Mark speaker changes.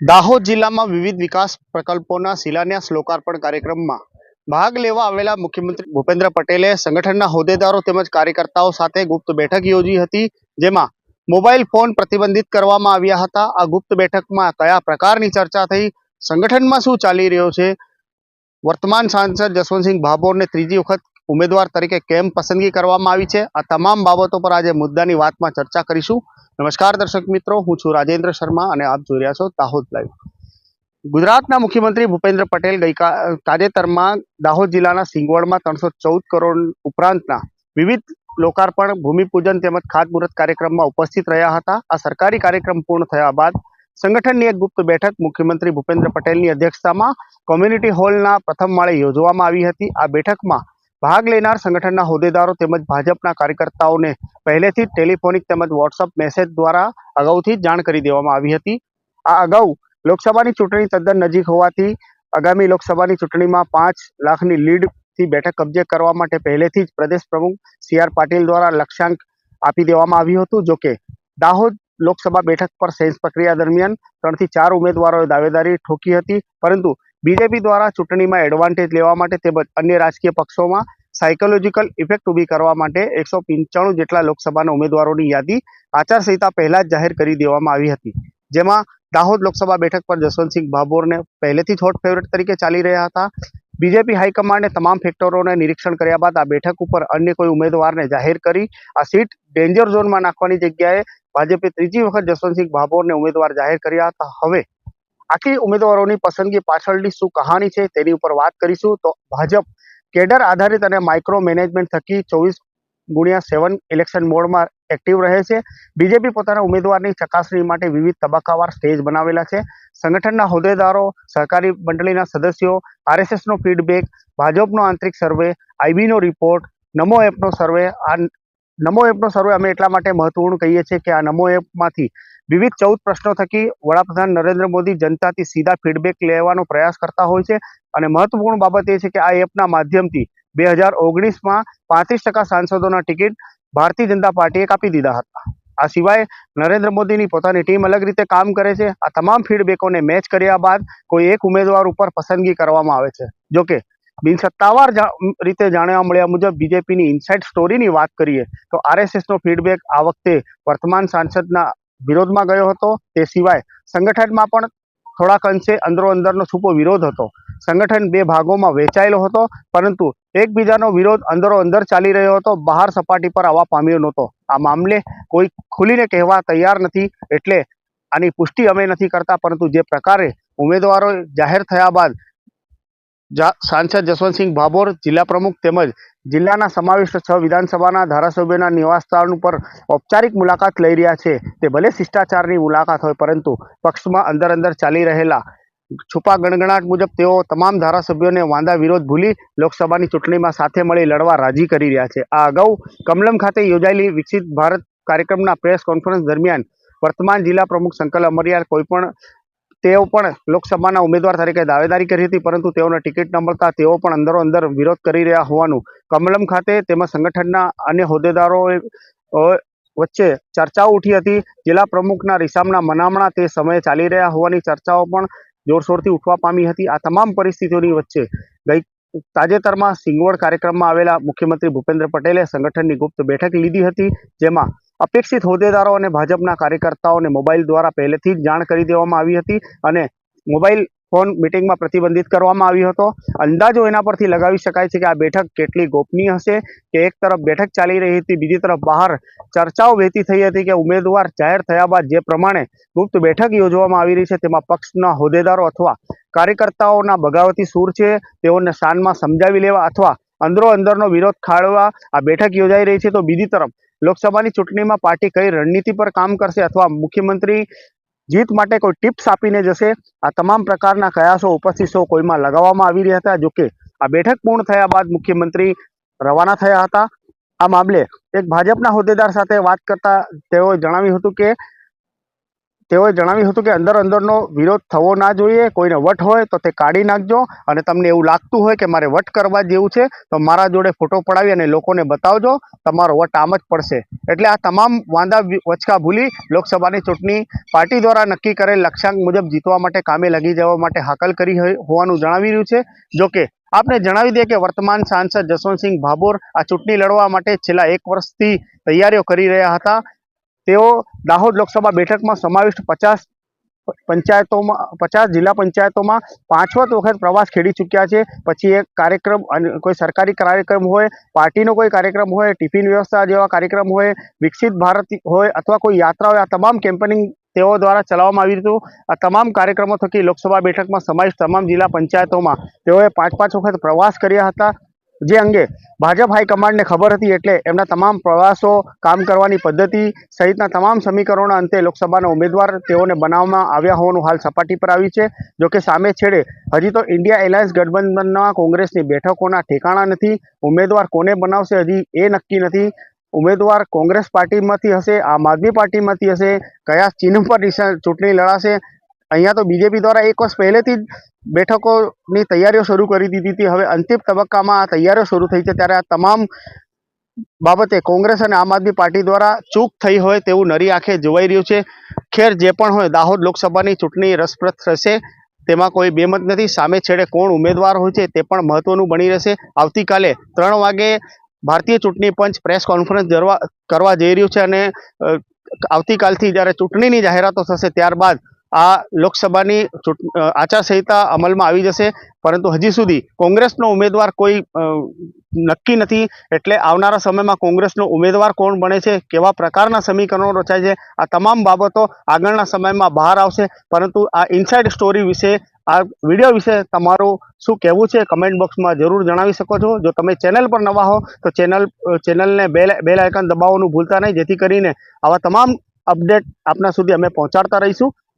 Speaker 1: દાહોદ જિલ્લામાં વિવિધ વિકાસ પ્રકલ્પોના શિલાન્યાસ, લોકાર્પણ કાર્યક્રમમાં ભાગ લેવા આવેલા મુખ્યમંત્રી ભૂપેન્દ્ર પટેલે સંગઠનના હોદ્દેદારો તેમજ કાર્યકર્તાઓ સાથે ગુપ્ત બેઠક યોજી હતી, જેમાં મોબાઈલ ફોન પ્રતિબંધિત કરવામાં આવ્યા હતા. આ ગુપ્ત બેઠકમાં કયા પ્રકારની ચર્ચા થઈ, સંગઠનમાં શું ચાલી રહ્યો છે? વર્તમાન સાંસદ જસવંતસિંહ ભાભોરને ત્રીજી વખત ઉમેદવાર તરીકે કેમ પસંદગી કરવામાં આવી છે? આ તમામ બાબતો પર આજે મુદ્દાની વાતમાં ચર્ચા કરીશું. નમસ્કાર દર્શક મિત્રો, હું છું રાજેન્દ્ર શર્મા અને આપ જોઈ રહ્યા છો દાહોદ લાઈવ. ગુજરાતના મુખ્યમંત્રી ભૂપેન્દ્ર પટેલ ગઈકા, તાજેતરમાં દાહોદ જિલ્લાના સિંગવડમાં ત્રણસો ચૌદ કરોડ ઉપરાંતના વિવિધ લોકાર્પણ, ભૂમિપૂજન તેમજ ખાતમુહૂર્ત કાર્યક્રમમાં ઉપસ્થિત રહ્યા હતા. આ સરકારી કાર્યક્રમ પૂર્ણ થયા બાદ સંગઠનની એક ગુપ્ત બેઠક મુખ્યમંત્રી ભૂપેન્દ્ર પટેલની અધ્યક્ષતામાં કોમ્યુનિટી હોલના પ્રથમ માળે યોજવામાં આવી હતી. આ બેઠકમાં ભાગ લેનાર સંગઠનના હોદ્દેદારો તેમજ ભાજપના કાર્યકર્તાઓને પહેલેથી જ ટેલિફોનિક તેમજ વોટ્સઅપ મેસેજ દ્વારા અગાઉથી જાણ કરી દેવામાં આવી હતી. આ અગાઉ લોકસભાની ચૂંટણી તદ્દન નજીક હોવાથી આગામી લોકસભાની ચૂંટણીમાં પાંચ લાખની લીડથી બેઠક કબજે કરવા માટે પહેલેથી જ પ્રદેશ પ્રમુખ સી આર પાટીલ દ્વારા લક્ષ્યાંક આપી દેવામાં આવ્યું હતું. જોકે દાહોદ લોકસભા બેઠક પર સેન્સ પ્રક્રિયા દરમિયાન ત્રણથી ચાર ઉમેદવારોએ દાવેદારી ઠોકી હતી, પરંતુ બીજેપી દ્વારા ચૂંટણીમાં એડવાન્ટેજ લેવા માટે તેમજ અન્ય રાજકીય પક્ષોમાં સાયકોલોજીકલ ઇફેક્ટ ઊભી કરવા માટે એકસો પંચાણું જેટલા લોકસભાના ઉમેદવારોની યાદી આચારસંહિતા પહેલા જ જાહેર કરી દેવામાં આવી હતી. જેમાં દાહોદ લોકસભા બેઠક પર જસવંતસિંહ ભાભોરને પહેલેથી જ ફેવરેટ તરીકે ચાલી રહ્યા હતા. બીજેપી હાઈકમાન્ડે તમામ ફેક્ટરોને નિરીક્ષણ કર્યા બાદ આ બેઠક ઉપર અન્ય કોઈ ઉમેદવારને જાહેર કરી આ સીટ ડેન્જર ઝોનમાં નાખવાની જગ્યાએ ભાજપે ત્રીજી વખત જસવંતસિંહ ભાભોરને ઉમેદવાર જાહેર કર્યા હતા. હવે આખી ઉમેદવારોની પસંદગી પાછળની શું કહાણી છે તેની ઉપર વાત કરીશું. તો ભાજપ કેડર આધારિત અને માઇક્રો મેનેજમેન્ટ થકી ચોવીસ ગુણ્યા સેવન ઇલેક્શન મોડમાં એક્ટિવ રહે છે. બીજેપી પોતાના ઉમેદવારની ચકાસણી માટે વિવિધ તબક્કાવાર સ્ટેજ બનાવેલા છે. સંગઠનના હોદ્દેદારો, સહકારી મંડળીના સદસ્યો આરએસએસનો ફીડબેક ભાજપનો આંતરિક સર્વે આઈબીનો રિપોર્ટ નમો એપનો સર્વે આ નમો એપનો સર્વે અમે એટલા માટે મહત્વપૂર્ણ કહીએ છીએ કે આ નમો એપમાંથી વિવિધ ચૌદ પ્રશ્નો થકી વડાપ્રધાન નરેન્દ્ર મોદી જનતાથી સીધા ફીડબેક લેવાનો પ્રયાસ કરતા હોય છે. અને મહત્વપૂર્ણ બાબત એ છે કે આ એપના માધ્યમથી બે હજાર ઓગણીસમાં પાંત્રીસ ટકા સાંસદોના ટિકિટ ભારતીય જનતા પાર્ટીએ કાપી દીધા હતા. આ સિવાય નરેન્દ્ર મોદીની પોતાની ટીમ અલગ રીતે કામ કરે છે. આ તમામ ફીડબેકોને મેચ કર્યા બાદ કોઈ એક ઉમેદવાર ઉપર પસંદગી કરવામાં આવે છે. જોકે બિનસત્તાવાર રીતે જાણવા મળ્યા મુજબ બીજેપીની ઇનસાઇડ સ્ટોરીની વાત કરીએ તો આરએસએસનો ફીડબેક આ વખતે વર્તમાન સાંસદના વિરોધમાં ગયો હતો. તે સિવાય સંગઠનમાં પણ થોડાક અંશે અંદરો અંદરનો છૂપો વિરોધ હતો. સંગઠન બે ભાગોમાં વહેંચાયેલો હતો, પરંતુ એકબીજાનો વિરોધ અંદરો અંદર ચાલી રહ્યો હતો. બહાર સપાટી પર આવવા પામ્યો નહોતો. આ મામલે કોઈ ખુલીને કહેવા તૈયાર નથી, એટલે આની પુષ્ટિ અમે નથી કરતા, પરંતુ જે પ્રકારે ઉમેદવારો જાહેર થયા બાદ સાંસદ જસવંતસિંહ ભાભોર, જિલ્લા પ્રમુખ તેમજ જિલ્લાના સમાવિષ્ટ છ વિધાનસભાના ધારાસભ્યોના નિવાસસ્થાન ઉપર ઔપચારિક મુલાકાત લઈ રહ્યા છે. તે ભલે શિષ્ટાચારની મુલાકાત હોય, પરંતુ પક્ષમાં અંદર અંદર ચાલી રહેલા છુપા ગણગણાટ મુજબ તેઓ તમામ ધારાસભ્યોને વાંધા વિરોધ ભૂલી લોકસભાની ચૂંટણીમાં સાથે મળી લડવા રાજી કરી રહ્યા છે. આ અગાઉ કમલમ ખાતે યોજાયેલી વિકસિત ભારત કાર્યક્રમના પ્રેસ કોન્ફરન્સ દરમિયાન વર્તમાન જિલ્લા પ્રમુખ સંકલ અમરિયાલ કોઈ પણ તેઓ પણ લોકસભાના ઉમેદવાર તરીકે દાવેદારી કરી હતી, પરંતુ તેઓને ટિકિટ ન મળતા તેઓ પણ અંદરો અંદર વિરોધ કરી રહ્યા હોવાનું કમલમ ખાતે તેમજ સંગઠનના અન્ય હોદ્દેદારોએ વચ્ચે ચર્ચાઓ ઉઠી હતી. જિલ્લા પ્રમુખના રિસામના મનામણા તે સમયે ચાલી રહ્યા હોવાની ચર્ચાઓ પણ જોરશોરથી ઉઠવા પામી હતી. આ તમામ પરિસ્થિતિઓની વચ્ચે ગઈ તાજેતરમાં સિંગવડ કાર્યક્રમમાં આવેલા મુખ્યમંત્રી ભૂપેન્દ્ર પટેલે સંગઠનની ગુપ્ત બેઠક લીધી હતી, જેમાં અપેક્ષિત હોદ્દેદારો અને ભાજપના કાર્યકર્તાઓને મોબાઈલ દ્વારા પહેલેથી જ જાણ કરી દેવામાં આવી હતી અને મોબાઈલ ફોન મિટિંગમાં પ્રતિબંધિત કરવામાં આવ્યો હતો. અંદાજો એના પરથી લગાવી શકાય છે કે આ બેઠક કેટલી ગોપનીય હશે કે એક તરફ બેઠક ચાલી રહી હતી, બીજી તરફ બહાર ચર્ચાઓ વહેતી થઈ હતી કે ઉમેદવાર જાહેર થયા બાદ જે પ્રમાણે ગુપ્ત બેઠક યોજવામાં આવી રહી છે તેમાં પક્ષના હોદ્દેદારો અથવા કાર્યકર્તાઓના બગાવતી સૂર છે, તેઓને શાનમાં સમજાવી લેવા અથવા અંદરો અંદરનો વિરોધ ખાળવા આ બેઠક યોજાઈ રહી છે. તો બીજી તરફ લોકસભાની ચૂંટણીમાં પાર્ટી કઈ રણનીતિ પર કામ કરશે અથવા મુખ્યમંત્રી જીત માટે કોઈ ટિપ્સ આપીને જશે? આ તમામ પ્રકારના કયાસો ઉપસ્થિતો કોઈમાં લગાવવામાં આવી રહ્યા હતા? જોકે આ બેઠક પૂર્ણ થયા બાદ મુખ્યમંત્રી રવાના થયા હતા. આ મામલે એક ભાજપના હોદ્દેદાર સાથે વાત કરતા તેઓએ જણાવ્યું હતું કે તેઓએ જણાવ્યું હતું કે અંદર અંદરનો વિરોધ થવો ના જોઈએ, કોઈને વટ હોય તો તે કાઢી નાખજો અને તમને એવું લાગતું હોય કે મારે વટ કરવા જેવું છે, તો મારા જોડે ફોટો પડાવી અને લોકોને બતાવજો, તમારો વટ આમ જ પડશે. એટલે આ તમામ વાંધા વચકા ભૂલી લોકસભાની ચૂંટણી પાર્ટી દ્વારા નક્કી કરેલ લક્ષ્યાંક મુજબ જીતવા માટે કામે લગી જવા માટે હાકલ કરી હોવાનું જણાવી રહ્યું છે. જોકે આપને જણાવી દઈએ કે વર્તમાન સાંસદ જસવંતસિંહ ભાભોર આ ચૂંટણી લડવા માટે છેલ્લા એક વર્ષથી તૈયારીઓ કરી રહ્યા હતા. તેઓ દાહોદ લોકસભા બેઠકમાં સમાવિષ્ટ પચાસ પંચાયતોમાં, પચાસ જિલ્લા પંચાયતોમાં પાંચવત વખત પ્રવાસ ખેડી ચૂક્યા છે. પછી એક કાર્યક્રમ કોઈ સરકારી કાર્યક્રમ હોય, પાર્ટીનો કોઈ કાર્યક્રમ હોય, ટિફિન વ્યવસ્થા જેવા કાર્યક્રમ હોય, વિકસિત ભારત હોય અથવા કોઈ યાત્રા હોય, આ તમામ કેમ્પેનિંગ તેઓ દ્વારા ચલાવવામાં આવ્યું હતું. આ તમામ કાર્યક્રમો થકી લોકસભા બેઠકમાં સમાવિષ્ટ તમામ જિલ્લા પંચાયતોમાં તેઓએ પાંચ પાંચ વખત પ્રવાસ કર્યા હતા. જે અંગે ભાજપ હાઈકમાન્ડને ખબર હતી એટલે એમના તમામ પ્રવાસો કામ કરવાની પદ્ધતિ સહિતના તમામ સમીકરણોના અંતે લોકસભાના ઉમેદવાર તેઓને બનાવવામાં આવ્યા હોવાનું હાલ સપાટી પર આવી છે. જોકે સામે છેડે હજી તો ઇન્ડિયા એલાયન્સ ગઠબંધનના કોંગ્રેસની બેઠકોના ઠેકાણા નથી. ઉમેદવાર કોને બનાવશે હજી એ નક્કી નથી. ઉમેદવાર કોંગ્રેસ પાર્ટીમાંથી હશે, આમ આદમી પાર્ટીમાંથી હશે, કયા ચિહ્ન પર ચૂંટણી લડાશે અહીંયા તો બીજેપી દ્વારા એક વર્ષ પહેલેથી જ બેઠકોની તૈયારીઓ શરૂ કરી દીધી હતી. હવે અંતિમ તબક્કામાં આ તૈયારીઓ શરૂ થઈ છે. ત્યારે આ તમામ બાબતે કોંગ્રેસ અને આમ આદમી પાર્ટી દ્વારા ચૂક થઈ હોય તેવું નરી આંખે જોવાઈ રહ્યું છે. ખેર જે પણ હોય દાહોદ લોકસભાની ચૂંટણી રસપ્રદ થશે, તેમાં કોઈ બેમત નથી. સામે છેડે કોણ ઉમેદવાર હોય છે તે પણ મહત્વનું બની રહેશે. આવતીકાલે ત્રણ વાગે ભારતીય ચૂંટણી પંચ પ્રેસ કોન્ફરન્સ કરવા જઈ રહ્યું છે અને આવતીકાલથી જ્યારે ચૂંટણીની જાહેરાતો થશે ત્યારબાદ આ લોકસભાની આચારસંહિતા અમલમાં આવી જશે, પરંતુ હજી સુધી કોંગ્રેસનો ઉમેદવાર કોઈ નક્કી નથી. એટલે આવનારા સમયમાં કોંગ્રેસનો ઉમેદવાર કોણ બને છે, કેવા પ્રકારના સમીકરણો રચાય છે, આ તમામ બાબતો આગળના સમયમાં બહાર આવશે. પરંતુ આ ઇનસાઇડ સ્ટોરી વિશે, આ વીડિયો વિશે તમારું શું કહેવું છે કમેન્ટ બોક્સમાં જરૂર જણાવી શકો છો. જો તમે ચેનલ પર નવા હો, તો ચેનલ ચેનલને બેલ બેલ આઇકન દબાવવાનું ભૂલતા નહીં. જેથી કરીને આવા તમામ અપડેટ આપના સુધી અમે પહોંચાડતા રહીશું.